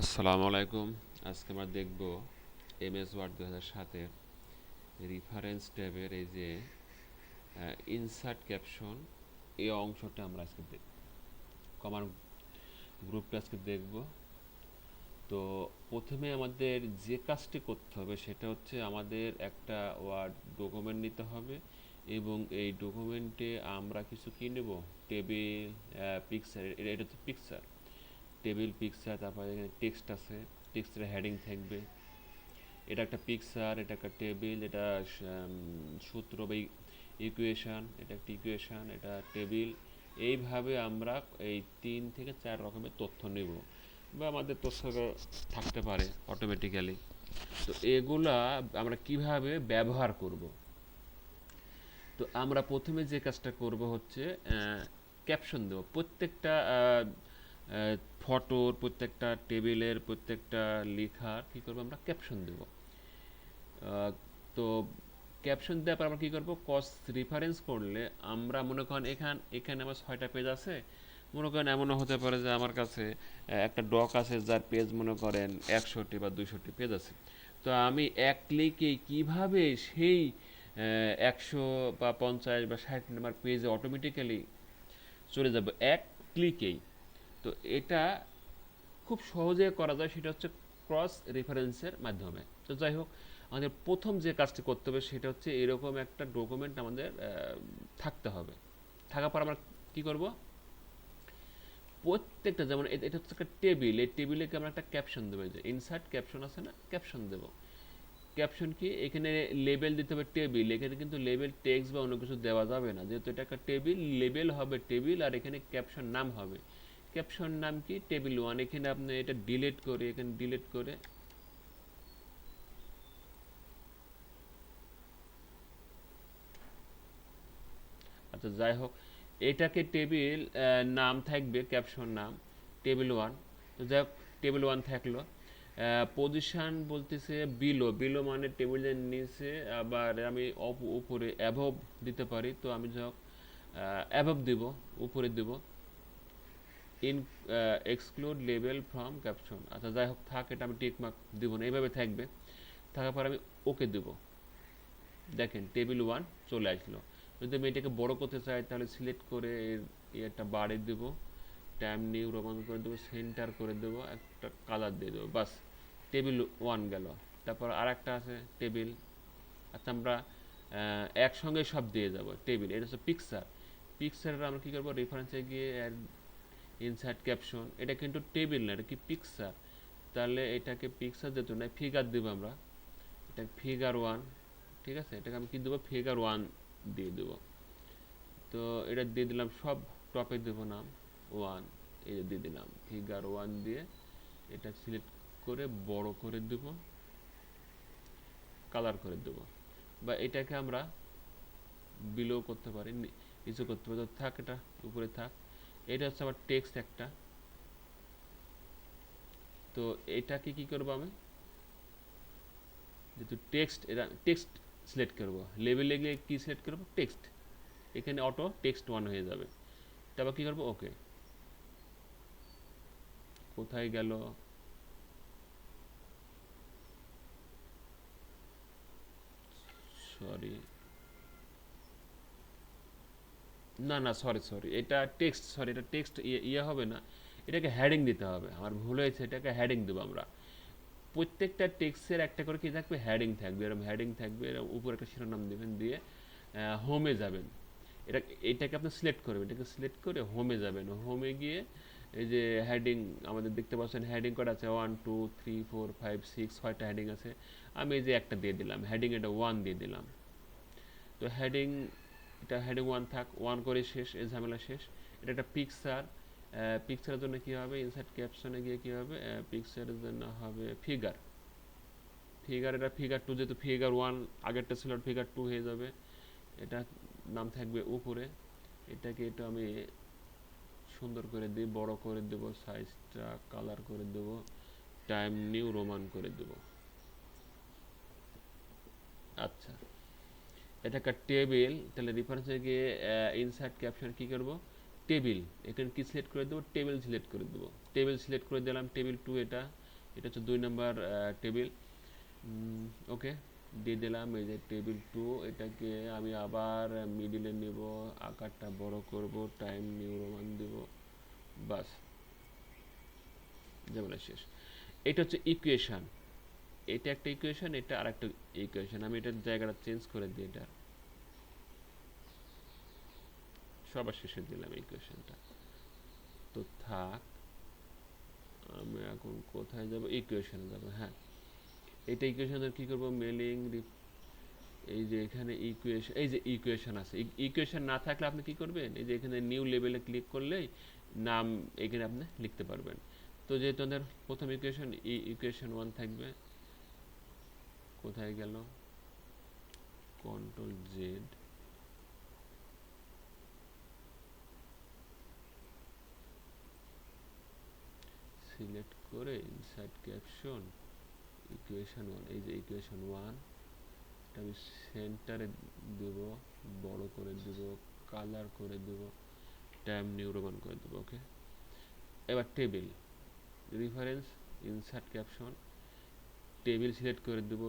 আসসালামু আলাইকুম। আজকে আমরা দেখব এম এস ওয়ার্ড দু হাজার সাতের রিফারেন্স ট্যাবের এই যে ইনসার্ট ক্যাপশন এই অংশটা আমরা আজকে দেখব কমান্ড গ্রুপটা আজকে দেখব। তো প্রথমে আমাদের যে কাজটি করতে হবে সেটা হচ্ছে আমাদের একটা ওয়ার্ড ডকুমেন্ট নিতে হবে এবং এই ডকুমেন্টে আমরা কিছু কি নেব? টেবিল পিকচার এটা হচ্ছে পিকচার টেবিল পিকচার, তারপরে এখানে টেক্সট আছে, টেক্সটের হেডিং থাকবে। এটা একটা পিকচার, এটা একটা টেবিল, এটা সূত্র বা ইকুয়েশান এটা একটা ইকুয়েশান এটা টেবিল। এইভাবে আমরা এই তিন থেকে চার রকমের তথ্য নেব বা আমাদের তথ্য থাকতে পারে অটোমেটিক্যালি তো এগুলা আমরা কীভাবে ব্যবহার করব? তো আমরা প্রথমে যে কাজটা করব হচ্ছে ক্যাপশন দেব। প্রত্যেকটা ফটোর প্রত্যেকটা টেবিলের প্রত্যেকটা লেখার কী করব আমরা? ক্যাপশন দেব। তো ক্যাপশন দেওয়ার পর আমরা কী করব? কস রেফারেন্স করলে আমরা মনে করেন এখান, এখানে আমার ছয়টা পেজ আছে। মনে করেন এমনও হতে পারে যে আমার কাছে একটা ডক আছে যার পেজ মনে করেন একশোটি বা দুইশোটি পেজ আছে। তো আমি এক ক্লিকে কীভাবে সেই একশো বা পঞ্চাশ বা ষাট নাম্বার পেজে অটোমেটিক্যালি চলে যাব? এক ক্লিকেই তো এটা খুব সহজে করা যায়, সেটা হচ্ছে ক্রস রেফারেন্সের মাধ্যমে। তো যাই হোক, আমাদের প্রথম যে কাজটি করতে হবে, সেটা হচ্ছে এরকম একটা ডকুমেন্ট আমাদের থাকতে হবে। থাকার পর আমরা কি করব? প্রত্যেকটা যেমন এটা হচ্ছে একটা টেবিল এই টেবিলে আমরা একটা ক্যাপশন দেবো যে ইনসার্ট ক্যাপশন আছে না ক্যাপশন দেবো। ক্যাপশন কি? এখানে লেবেল দিতে হবে টেবিল এখানে কিন্তু লেবেল টেক্সট বা অন্য কিছু দেওয়া যাবে না। যেহেতু এটা একটা টেবিল লেবেল হবে টেবিল আর এখানে ক্যাপশন নাম হবে। ক্যাপশন নাম কি? টেবিল ওয়ান এখানে আপনি এটা ডিলিট করে, এখানে ডিলিট করে। আচ্ছা যাই হোক, এটাকে টেবিল নাম থাকবে ক্যাপশন নাম টেবিল ওয়ান তো যাই হোক টেবিল ওয়ান থাকল। পজিশন বলতেছে বিলো বিলো মানে টেবিলের নিচে, আবার আমি উপরে অ্যাভব দিতে পারি। তো আমি যাই হোক অ্যাভব দিব, উপরে দিব। In exclude label from caption আচ্ছা যাই হোক, থাক, এটা আমি টিক মার্ক দেবো না। এইভাবে থাকবে। থাকার পর আমি ওকে দেব। দেখেন টেবিল ওয়ান চলে আসলো। যদি আমি এটাকে বড় করতে চাই, তাহলে সিলেক্ট করে এর একটা বাড়ি দেবো। টাইম নিউ রোমান করে দেবো সেন্টার করে দেবো, একটা কালার দিয়ে দেবো। বাস টেবিল ওয়ান গেল। তারপর আর একটা আছে টেবিল আচ্ছা আমরা একসঙ্গে সব দিয়ে যাব। টেবিল এটা হচ্ছে পিকচার পিকচারটা আমরা কী করব? রেফারেন্সে গিয়ে ইনসার্ট ক্যাপশন এটা কিন্তু টেবিল না, এটা কি পিকচার তাহলে এটাকে পিকচার দিত না ফিগার দেবো আমরা। এটা ফিগার ওয়ান ঠিক আছে? এটাকে আমি কি দেবো? ফিগার ওয়ান দিয়ে দেবো। তো এটা দিয়ে দিলাম সব টপে দেবো নাম ওয়ান এই যে দিয়ে দিলাম। ফিগার ওয়ান দিয়ে এটা সিলেক্ট করে বড় করে দেব কালার করে দেব। বা এটাকে আমরা বিলো করতে পারি নিচে করতে পারি। থাক এটা, উপরে থাক। এটা হচ্ছে আমার টেক্সট একটা। তো এটাকে কি করব আমি? যেহেতু টেক্সট এটা টেক্সট সিলেক্ট করব। লেভেলে গিয়ে কি সিলেক্ট করব? টেক্সট এখানে অটো টেক্সট ওয়ান হয়ে যাবে। তারপর কি করব? ওকে কোথায় গেল? সরি না না সরি সরি এটা টেক্সট সরি এটা টেক্সট ইয়ে হবে না। এটাকে হ্যাডিং দিতে হবে। আমার ভুল হয়েছে, এটাকে হ্যাডিং দেবো আমরা। প্রত্যেকটা টেক্সটের একটা করে কি থাকবে? হ্যাডিং থাকবে। এরকম হ্যাডিং থাকবে, এরকম উপরে একটা শিরোনাম দেবেন, দিয়ে হোমে যাবেন। এটা, এটাকে আপনি সিলেক্ট করবেন। এটাকে সিলেক্ট করে হোমে যাবেন। হোমে গিয়ে এই যে হেডিং আমাদের দেখতে পাচ্ছেন হেডিং করা আছে। One two three four five six ছয়টা হেডিং আছে। আমি এই যে একটা দিয়ে দিলাম। হেডিং এটা ওয়ান দিয়ে দিলাম। তো হেডিং এটা হেডিং ওয়ান থাক ওয়ান করে শেষ, এই ঝামেলা শেষ। এটা একটা পিকচার পিকচারের জন্য কী হবে? ইনসার্ট ক্যাপশনে গিয়ে কী হবে? পিকচারের জন্য হবে ফিগার ফিগার এটা ফিগার টু যেহেতু ফিগার ওয়ান আগেরটা ছিল ফিগার টু হয়ে যাবে। এটা নাম থাকবে উপরে। এটাকে এটা আমি সুন্দর করে দিই, বড় করে দেব সাইজটা কালার করে দেব টাইম নিউ রোমান করে দেব। আচ্ছা। এটা একটা টেবিল তাহলে রেফারেন্সে গিয়ে ইনসার্ট ক্যাপশন কি করব? টেবিল এখানে কি সিলেক্ট করে দেবো? টেবিল সিলেক্ট করে দেবো। টেবিল সিলেক্ট করে দিলাম টেবিল টু এটা। এটা হচ্ছে দুই নম্বর টেবিল ওকে দিয়ে দিলাম এই যে টেবিল টু এটাকে আমি আবার মিডিলে নেব, আকারটা বড় করব টাইম নিউ রোমান দেব, বাস। যেমন শেষ। এটা হচ্ছে ইকুয়েশন এটা একটা ইকুয়েশন এটা আরেকটা ইকুয়েশন আমি এটার জায়গাটা চেঞ্জ করে দিই এটা। সবার শেষে দিলাম ইকুয়েশনটা তো থাক, আমি এখন কোথায় যাব? ইকুয়েশনে যাব হ্যাঁ। এটা ইকুয়েশনের কি করব? মেলিং এই যে এখানে ইকুয়েশন এই যে ইকুয়েশন আছে। ইকুয়েশন না থাকলে আপনি কি করবেন? এই যে এখানে নিউ লেভেলে ক্লিক করলেই নাম এখানে আপনি লিখতে পারবেন। তো যেহেতু আমাদের প্রথম ইকুয়েশন ইকুয়েশন ওয়ান থাকবে কোথায় গেল? কন্ট্রোল জেড সিলেক্ট করে ইনসাইড ক্যাপশন ইকুয়েশন ওয়ান এই যে ইকুয়েশন ওয়ান এটা আমি সেন্টারে দেব, বড় করে দেব কালার করে দেব টাইম নিউরোমান করে দেব ওকে এবার table reference insert caption table select করে দেব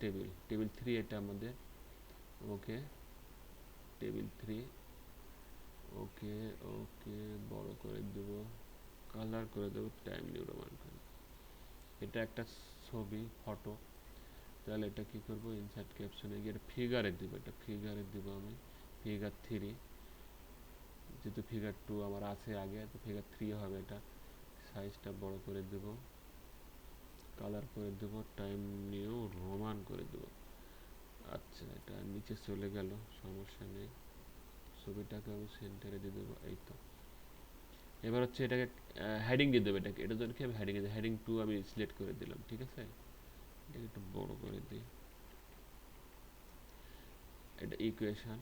টেবিল টেবিল থ্রি এটা আমাদের ওকে টেবিল থ্রি ওকে ওকে বড় করে দেব কালার করে দেবো টাইম নিউরোমান করে এটা একটা ছবি ফটো তাহলে এটা কি করব ইনসার্ট ক্যাপশনে গিয়ে এটা ফিগারে দেবো, এটা ফিগারে দেবো আমি ফিগার থ্রি যেহেতু ফিগার টু আমার আছে আগে, তো ফিগার থ্রি হবে এটা সাইজটা বড় করে দেব কালার করে দেব টাইম নিয়েও রোমান করে দেব। আচ্ছা এটা নিচে চলে গেল, সমস্যা নেই। ছবিটাকে আমি সেন্টারে দিয়ে দেবো, এই তো। এবার হচ্ছে এটাকে হেডিং দিয়ে দেবো এটাকে। এটার জন্য কি আমি হেডিং হেডিং টু আমি সিলেক্ট করে দিলাম, ঠিক আছে? এটাকে একটু বড় করে দিই। এটা ইকুয়েশন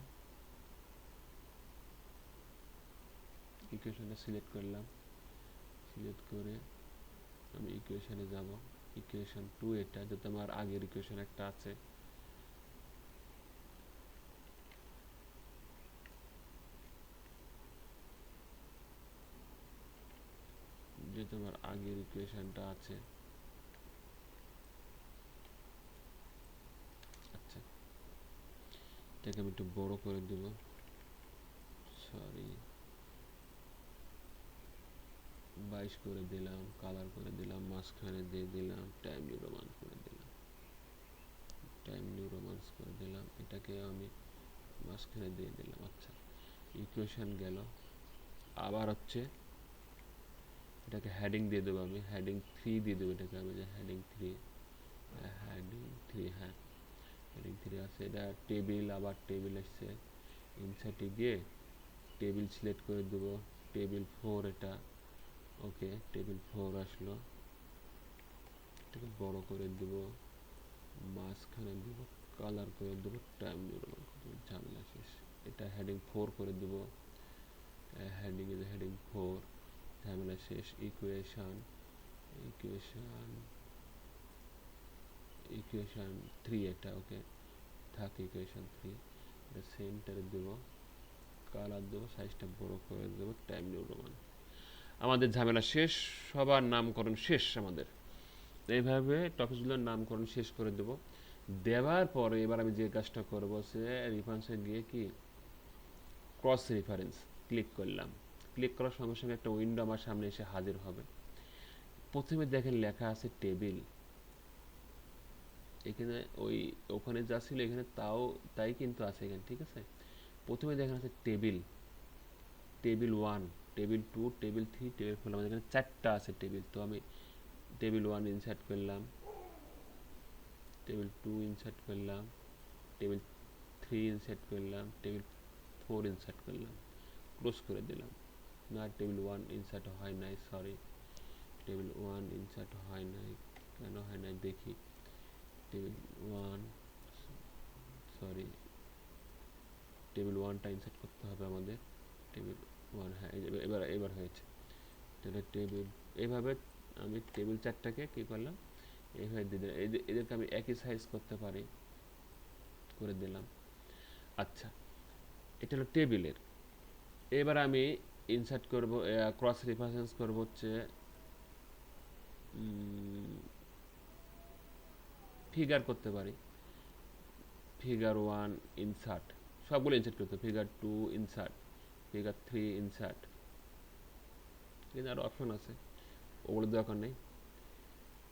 ইকুয়েশনটা সিলেক্ট করলাম। সিলেক্ট করে আমি ইকুয়েশনে যাব। ইকুয়েশন টু এটা যাতে আমার আগের ইকুয়েশন একটা আছে। যেহেতু আমার আগের ইকুয়েশনটা আছে। আচ্ছা এটাকে আমি একটু বড় করে দেব সরি বাইশ করে দিলাম কালার করে দিলাম, মাঝখানে দিয়ে দিলাম টাইম নিউ রোমান্স করে দিলাম। টাইম নিউ রোমান্স করে দিলাম, এটাকে আমি মাঝখানে দিয়ে দিলাম। আচ্ছা ইকুয়েশন গেল। আবার হচ্ছে, এটাকে হেডিং দিয়ে দেবো আমি হেডিং থ্রি দিয়ে দেবো এটাকে আমি, যে হেডিং থ্রি হেডিং থ্রি হ্যাঁ হেডিং থ্রি আছে। এটা টেবিল আবার টেবিল এসছে। ইনসাইটে গিয়ে টেবিল সিলেক্ট করে দেবো। টেবিল ফোর এটা ওকে টেবিল ফোর আসলো। এটাকে বড় করে দেব, মাঝখানে দেব কালার করে দেব টাইম ঝামেলা শেষ। এটা হেডিং ফোর করে দেব। হেডিং ইজ হেডিং ফোর ঝামেলা শেষ। ইকুয়েশন ইকুয়েশন ইকুয়েশন থ্রি এটা, ওকে। থাক ইকুয়েশন থ্রি এটা সেন্টারে দেব। কালার দেবো সাইজটা বড় করে দেবো টাইম নিউ রোমান আমাদের ঝামেলা শেষ, সবার নামকরণ শেষ আমাদের। এইভাবে টপিকসগুলোর নামকরণ শেষ করে দেব। দেওয়ার পরে এবার আমি যে কাজটা করব সে রিফারেন্সে গিয়ে কি? ক্রস রেফারেন্স ক্লিক করলাম। ক্লিক করার সঙ্গে সঙ্গে একটা উইন্ডো আমার সামনে এসে হাজির হবে। প্রথমে দেখেন লেখা আছে টেবিল এখানে ওই ওখানে যা ছিল এখানে তাও, তাই কিন্তু আছে এখানে, ঠিক আছে? প্রথমে দেখেন আছে table table one table two table three table four আমাদের এখানে চারটা আছে টেবিল তো আমি টেবিল ওয়ান ইনসার্ট করলাম টেবিল টু ইনসার্ট করলাম টেবিল থ্রি ইনসার্ট করলাম টেবিল ফোর ইনসার্ট করলাম ক্লোজ করে দিলাম। না টেবিল ওয়ান ইনসার্ট হয় নাই সরি টেবিল ওয়ান ইনসার্ট হয় নাই, কেন হয় নাই দেখি। টেবিল ওয়ান সরি টেবিল ওয়ানটা ইনসার্ট করতে হবে আমাদের। টেবিল ওয়ান হ্যাঁ এবার এবার হয়েছে। তাহলে টেবিল এইভাবে আমি টেবিল চারটাকে কী করলাম? এইভাবে দিয়ে দিলাম। এদেরকে আমি একই সাইজ করতে পারি, করে দিলাম। আচ্ছা এটা হলো টেবিলের এবার আমি ইনসার্ট করব ক্রস রেফারেন্স করব হচ্ছে ফিগার করতে পারি। ফিগার ওয়ান ইনসার্ট সবগুলো ইনসার্ট করতে figure two insert figure three insert কিন্তু আরও অপশন আছে। ওগুলো দরকার নেই।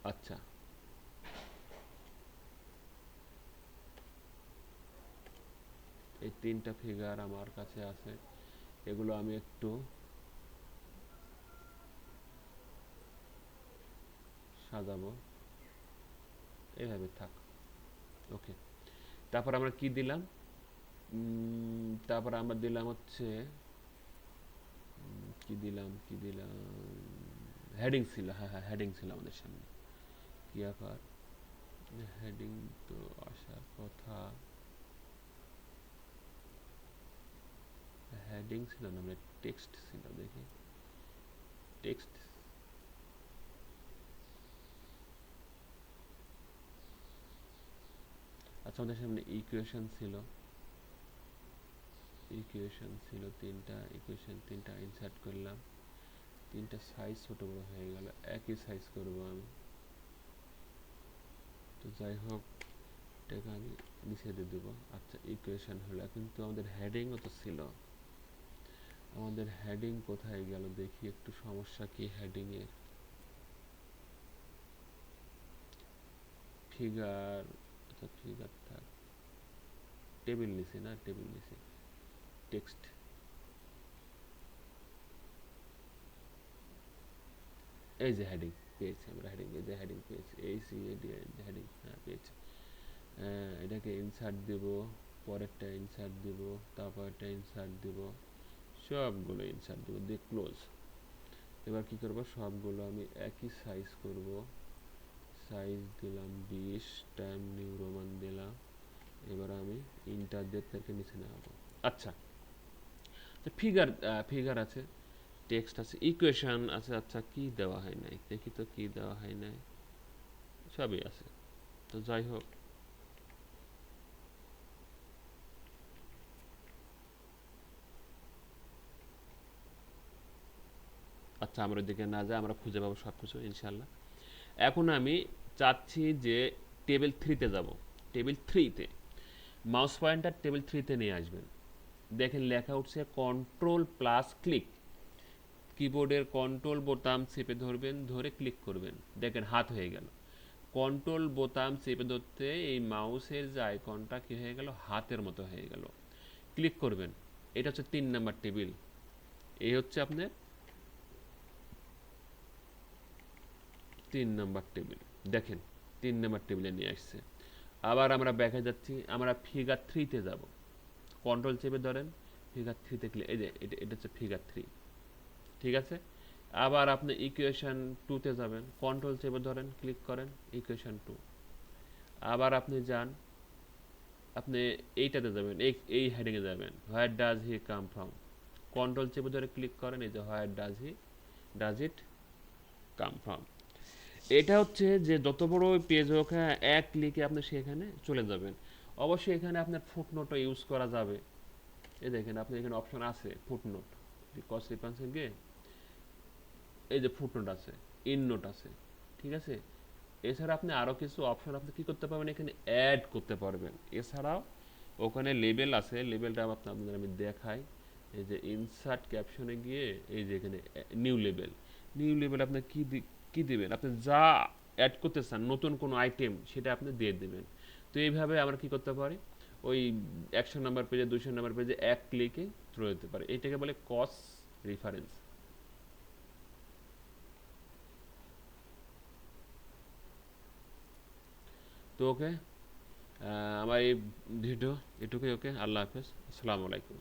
আচ্ছা। এই তিনটা ফিগার আমার কাছে আছে। এগুলো আমি একটু সাজাবো। এইভাবে থাক। ওকে। তারপর আমরা কি দিলাম? তারপর আমরা দিলাম হচ্ছে কি দিলাম কি দিলাম? হেডিং ছিল হ্যাঁ হ্যাঁ হেডিং ছিল আমাদের সামনে। কি আকার? হেডিং তো আসার কথা। হেডিং ছিল না মানে টেক্সট ছিল, দেখি। টেক্সট আচ্ছা আমাদের সামনে ইকুয়েশন ছিল। ইকুয়েশন ছিল তিনটা ইকুয়েশন তিনটা ইনসার্ট করলাম। তিনটা সাইজ ছোট বড় হয়ে গেল, একই সাইজ করব আমি। তো যাই হোক, এটাকে আমি নিচে দিয়ে দেবো। আচ্ছা ইকুয়েশন হলো কিন্তু আমাদের হেডিংও তো ছিল। আমাদের হেডিং কোথায় গেল দেখি, একটু সমস্যা কি হেডিং এর? ফিগার আচ্ছা ফিগার থাক। টেবিল নিচে না টেবিল নিচে? টেক্সট এই যে হেডিং পেয়েছি আমরা হেডিং এই যে হেডিং পেয়েছি এই সি এডি হেডিং হ্যাঁ পেয়েছি এটাকে ইনসার্ট দেব, পরেরটা ইনসার্ট দেব তারপরটা ইনসার্ট দেব, সবগুলো ইনসার্ট দেব, দিয়ে ক্লোজ এবার কি করব? সবগুলো আমি একই সাইজ করব। সাইজ দিলাম বিশ টাইম নিউ রোমান দিলাম। এবার আমি ইন্টার দিয়ে থেকে নিচে নামাবো। আচ্ছা। ফিগার ফিগার আছে টেক্সট আছে ইকুয়েশন আছে আচ্ছা কি দেওয়া হয় নাই? দেখি তো কি দেওয়া হয় নাই। সবই আছে। তো যাই হোক। আচ্ছা আমরা দিকে না যাই, আমরা খুঁজে পাবো সব কিছু ইনশাল্লাহ এখন আমি চাচ্ছি যে টেবিল থ্রিতে যাব। টেবিল থ্রিতে মাউস পয়েন্টার টেবিল থ্রিতে নিয়ে আসবেন। দেখেন লেখা উঠছে কন্ট্রোল প্লাস ক্লিক কিবোর্ডের কন্ট্রোল বোতাম চেপে ধরবেন, ধরে ক্লিক করবেন। দেখেন হাত হয়ে গেল। কন্ট্রোল বোতাম চেপে ধরতে এই মাউসের যে আইকনটা কি হয়ে গেল? হাতের মতো হয়ে গেল। ক্লিক করবেন। এটা হচ্ছে তিন নাম্বার টেবিল এই হচ্ছে আপনার তিন নাম্বার টেবিল দেখেন, তিন নাম্বার টেবিলে নিয়ে আসছে। আবার আমরা ব্যাকে যাচ্ছি, আমরা ফিগার থ্রিতে যাব। কন্ট্রোল চেপে ধরেন ফিগার থ্রিতে ক্লিক এই যে এটা এটা হচ্ছে ফিগার থ্রি ঠিক আছে? আবার আপনি ইকুয়েশন টুতে যাবেন কন্ট্রোল চেপে ধরেন ক্লিক করেন ইকুয়েশন টু আবার আপনি যান আপনি এইটাতে যাবেন এই এই হেডিংয়ে যাবেন। Where does he come from control চেপে ধরে ক্লিক করেন এই যে where does he does it come from এটা হচ্ছে যে যত বড় পেজ হোক হ্যাঁ, এক ক্লিকে আপনি সেখানে চলে যাবেন। অবশ্যই এখানে আপনার ফুটনোটও ইউজ করা যাবে। এই দেখেন আপনি এখানে অপশন আছে ফুটনোট কস রিফারেন্সে গিয়ে এই যে ফুটনোট আছে ইন নোট আছে, ঠিক আছে? এছাড়া আপনি আরও কিছু অপশন আপনি কি করতে পারবেন? এখানে অ্যাড করতে পারবেন। এছাড়াও ওখানে লেবেল আছে লেবেলটা আপনাদের আমি দেখাই। এই যে ইনসার্ট ক্যাপশনে গিয়ে এই যে এখানে নিউ লেবেল নিউ লেবেল আপনি কি কি দিবেন? আপনি যা অ্যাড করতে চান, নতুন কোনো আইটেম সেটা আপনি দিয়ে দেবেন। তো এইভাবে আমরা কি করতে পারি? ওই একশো নাম্বার পেজে দুশো নাম্বার পেজে এক ক্লিকে চলে যেতে পারে। এটাকে বলে কস রেফারেন্স তো ওকে আমার এই ভিডিও এটুকুই, ওকে? আল্লাহ হাফেজ। আসসালামু আলাইকুম।